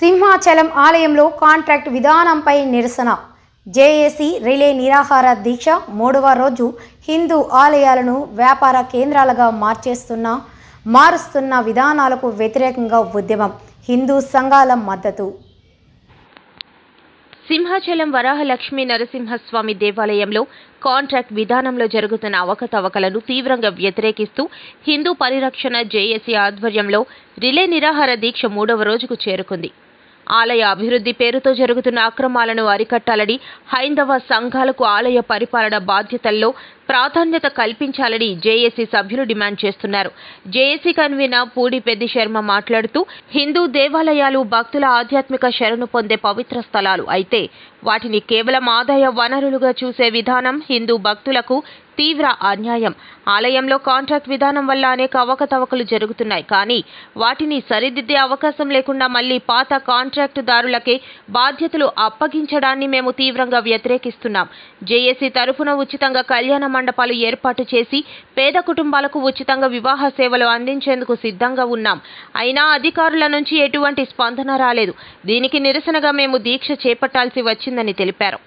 సింహాచలం ఆలయంలో కాంట్రాక్ట్ విధానంపై నిరసన. జేఏసీ రిలే నిరాహార దీక్ష మూడవ రోజు హిందూ ఆలయాలను వ్యాపార కేంద్రాలుగా మార్చేస్తున్న మారుస్తున్న విధానాలకు వ్యతిరేకంగా ఉద్యమం. హిందూ సంఘాల మద్దతు. సింహాచలం వరాహలక్ష్మీ నరసింహస్వామి దేవాలయంలో కాంట్రాక్ట్ విధానంలో జరుగుతున్న అవకతవకలను తీవ్రంగా వ్యతిరేకిస్తూ హిందూ పరిరక్షణ జేఏసీ ఆధ్వర్యంలో రిలే నిరాహార దీక్ష మూడవ రోజుకు చేరుకుంది. ఆలయ అభివృద్ధి పేరుతో జరుగుతున్న అక్రమాలను అరికట్టాలని హైందవ సంఘాలకు ఆలయ పరిపాలన బాధ్యతల్లో ప్రాధాన్యత కల్పించాలని జేఏసీ సభ్యులు డిమాండ్ చేస్తున్నారు. జేఏసీ కన్వీనర్ పూడి పెద్ది శర్మ మాట్లాడుతూ హిందూ దేవాలయాలు భక్తుల ఆధ్యాత్మిక శరణు పొందే పవిత్ర స్థలాలు అయితే వాటిని కేవలం ఆదాయ వనరులుగా చూసే విధానం హిందూ భక్తులకు తీవ్ర అన్యాయం. ఆలయంలో కాంట్రాక్ట్ విధానం వల్ల అనేక అవకతవకలు జరుగుతున్నాయి. కానీ వాటిని సరిదిద్దే అవకాశం లేకుండా మళ్ళీ పాత కాంట్రాక్టుదారులకే బాధ్యతలు అప్పగించడాన్ని మేము తీవ్రంగా వ్యతిరేకిస్తున్నాం. జేఏసీ తరఫున ఉచితంగా కళ్యాణ మండపాలు ఏర్పాటు చేసి పేద కుటుంబాలకు ఉచితంగా వివాహ సేవలు అందించేందుకు సిద్ధంగా ఉన్నాం. అయినా అధికారుల నుంచి ఎటువంటి స్పందన రాలేదు. దీనికి నిరసనగా మేము దీక్ష చేపట్టాల్సి వచ్చిందని తెలిపారు.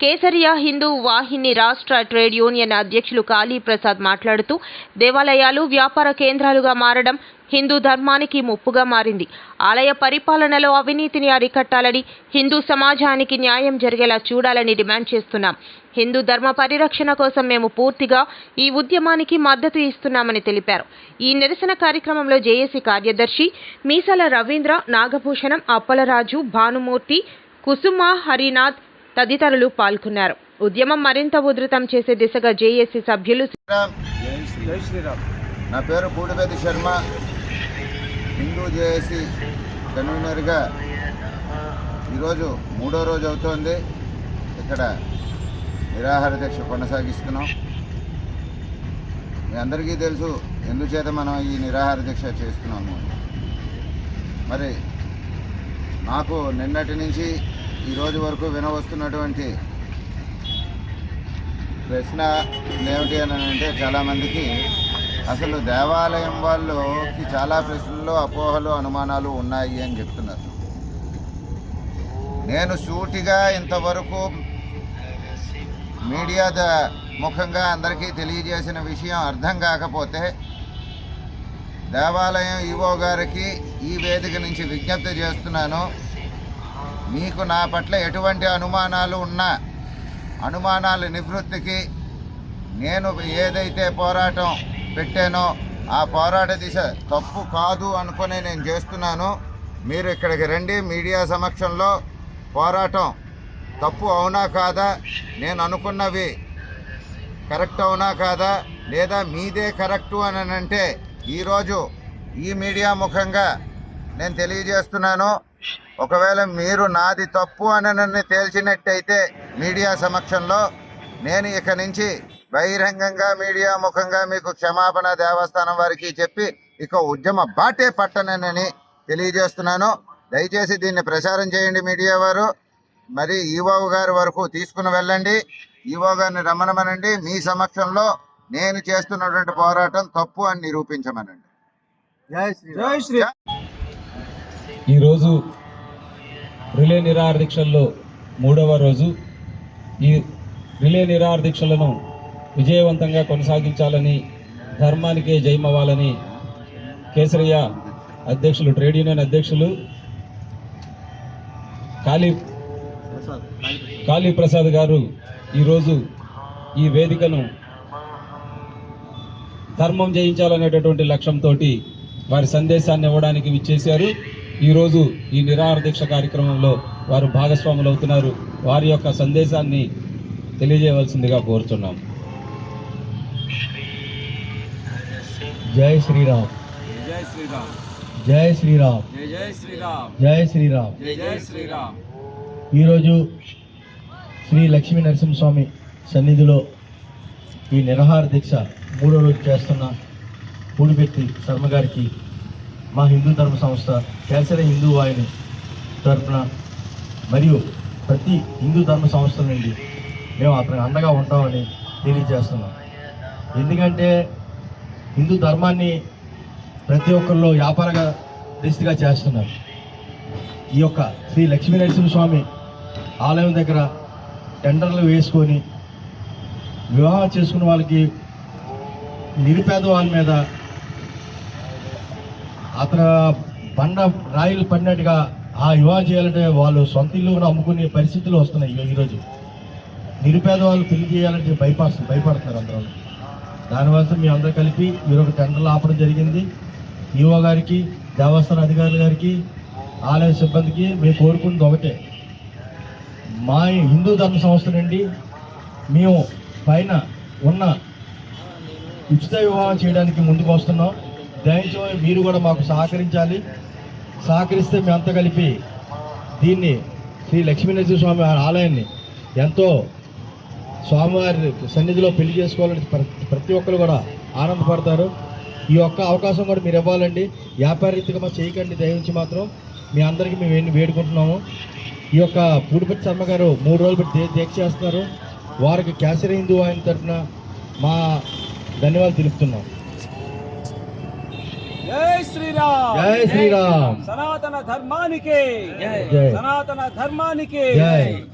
కేసరియా హిందూ వాహిని రాష్ట్ర ట్రేడ్ యూనియన్ అధ్యక్షులు కాళీ ప్రసాద్ మాట్లాడుతూ దేవాలయాలు వ్యాపార కేంద్రాలుగా మారడం హిందూ ధర్మానికి ముప్పుగా మారింది. ఆలయ పరిపాలనలో అవినీతిని అరికట్టాలని హిందూ సమాజానికి న్యాయం జరిగేలా చూడాలని డిమాండ్ చేస్తున్నాం. హిందూ ధర్మ పరిరక్షణ కోసం మేము పూర్తిగా ఈ ఉద్యమానికి మద్దతు ఇస్తున్నామని తెలిపారు. ఈ నిరసన కార్యక్రమంలో జేఏసీ కార్యదర్శి మీసాల రవీంద్ర నాగభూషణం అప్పలరాజు భానుమూర్తి కుసుమ హరినాథ్ తదితరులు పాల్గొన్నారు. ఉద్యమం మరింత ఉధృతం చేసే దిశగా జేఏసీ సభ్యులు శ్రీరామ్. నా పేరు పూడిపేది శర్మ. హిందూ జేఏసీ కన్వీనర్గా ఈరోజు మూడో రోజు అవుతోంది. ఇక్కడ నిరాహార దీక్ష కొనసాగిస్తున్నాం. మీ అందరికీ తెలుసు ఎందుచేత మనం ఈ నిరాహార దీక్ష చేస్తున్నాము. మరి నాకు నిన్నటి నుంచి ఈ రోజు వరకు వినవస్తున్నటువంటి ప్రశ్న ఏమిటి అని అంటే చాలామందికి అసలు దేవాలయం వాళ్ళకి చాలా ప్రశ్నలు అపోహలు అనుమానాలు ఉన్నాయి అని చెప్తున్నారు. నేను సూటిగా ఇంతవరకు మీడియా ద ముఖంగా అందరికీ తెలియజేసిన విషయం అర్థం కాకపోతే దేవాలయం ఈవో గారికి ఈ వేదిక నుంచి విజ్ఞప్తి చేస్తున్నాను. మీకు నా పట్ల ఎటువంటి అనుమానాలు ఉన్నా అనుమానాల నివృత్తికి నేను ఏదైతే పోరాటం పెట్టానో ఆ పోరాట దిశ తప్పు కాదు అనుకుని నేను చేస్తున్నాను. మీరు ఇక్కడికి రండి మీడియా సమక్షంలో పోరాటం తప్పు అవునా కాదా? నేను అనుకున్నవి కరెక్ట్ అవునా కాదా? లేదా మీదే కరెక్టు అని అంటే ఈరోజు ఈ మీడియా ముఖంగా నేను తెలియజేస్తున్నాను. ఒకవేళ మీరు నాది తప్పు అని నన్ను తేల్చినట్టయితే మీడియా సమక్షంలో నేను ఇక నుంచి బహిరంగంగా మీడియా ముఖంగా మీకు క్షమాపణ దేవస్థానం వారికి చెప్పి ఇక ఉద్యమ బాటే పట్టనని తెలియజేస్తున్నాను. దయచేసి దీన్ని ప్రచారం చేయండి మీడియా వారు. మరి ఈవో గారి వరకు తీసుకుని వెళ్ళండి. ఈవో గారిని రమ్మనమనండి. మీ సమక్షంలో నేను చేస్తున్నటువంటి పోరాటం తప్పు అని నిరూపించమనండి. జై శ్రీ జై శ్రీ ఈరోజు రిలే నిరాహార దీక్షల్లో మూడవ రోజు. ఈ రిలే నిరాహార దీక్షలను విజయవంతంగా కొనసాగించాలని ధర్మానికే జయమవ్వాలని కేసరయ్య అధ్యక్షులు ట్రేడ్ యూనియన్ అధ్యక్షులు కాళీ కాళీ ప్రసాద్ గారు ఈరోజు ఈ వేదికను ధర్మం జయించాలనేటటువంటి లక్ష్యంతో వారి సందేశాన్ని ఇవ్వడానికి విచ్చేశారు. ఈరోజు ఈ నిరాహార దీక్ష కార్యక్రమంలో వారు భాగస్వాములు అవుతున్నారు వారి యొక్క సందేశాన్ని తెలియజేయవలసిందిగా కోరుతున్నాం జై శ్రీరామ్. జై శ్రీరామ్. జై శ్రీరామ్. జై శ్రీరామ్ జై శ్రీరామ్ జై శ్రీరామ్ ఈరోజు శ్రీ లక్ష్మీ నరసింహస్వామి సన్నిధిలో ఈ నిరహార దీక్ష మూడో రోజు చేస్తున్న పూడిపెత్తి శర్మ గారికి మా హిందూ ధర్మ సంస్థ కేసర హిందూ వాహిని తరఫున మరియు ప్రతి హిందూ ధర్మ సంస్థ నుండి మేము అతనికి అండగా ఉంటామని తెలియజేస్తున్నాం. ఎందుకంటే హిందూ ధర్మాన్ని ప్రతి ఒక్కరిలో వ్యాపారంగా దిశగా చేస్తున్నారు. ఈ యొక్క శ్రీ లక్ష్మీ స్వామి ఆలయం దగ్గర టెండర్లు వేసుకొని వివాహం చేసుకున్న వాళ్ళకి నిరుపేద వాళ్ళ మీద అతను బండ రాయిలు పడినట్టుగా ఆ వివాహం చేయాలంటే వాళ్ళు సొంత ఇల్లు కూడా అమ్ముకునే పరిస్థితులు వస్తున్నాయి ఈ- ఈరోజు నిరుపేద వాళ్ళు పెళ్ళి చేయాలంటే భయపడుతుంది భయపడుతున్నారు అందరూ. దానివల్ల మీ అందరూ కలిపి మీరు ఒక టెండర్లు ఆపడం జరిగింది. ఈఓ గారికి దేవస్థాన అధికారుల గారికి ఆలయ సిబ్బందికి మేము కోరుకున్నది ఒకటే. మా హిందూ ధర్మ సంస్థ నుండి మేము పైన ఉన్న ఉచిత వివాహం చేయడానికి ముందుకు వస్తున్నాం. దయచేసి మీరు కూడా మాకు సహకరించాలి. సహకరిస్తే మేమంతా కలిపి దీన్ని శ్రీ లక్ష్మీనరసింహ స్వామి వారి ఆలయాన్ని ఎంతో స్వామివారి సన్నిధిలో పెళ్ళి చేసుకోవాలని ప్రతి ఒక్కరు కూడా ఆనందపడతారు. ఈ ఒక్క అవకాశం కూడా మీరు ఇవ్వాలండి. వ్యాపారీతిగా మా చేయకండి దయించి మాత్రం. మీ అందరికీ మేము వేడుకుంటున్నాము. ఈ యొక్క పూడిపట్టి శర్మ గారు మూడు రోజులు పెట్టి దీక్ష చేస్తున్నారు. వారికి క్యాసర్ హిందూ ఆయన తరఫున మా ధన్యవాదాలు తెలుపుతున్నాం. జై శ్రీరామ్. జై శ్రీరామ్. సనాతన ధర్మానికి. సనాతన ధర్మానికి. జై.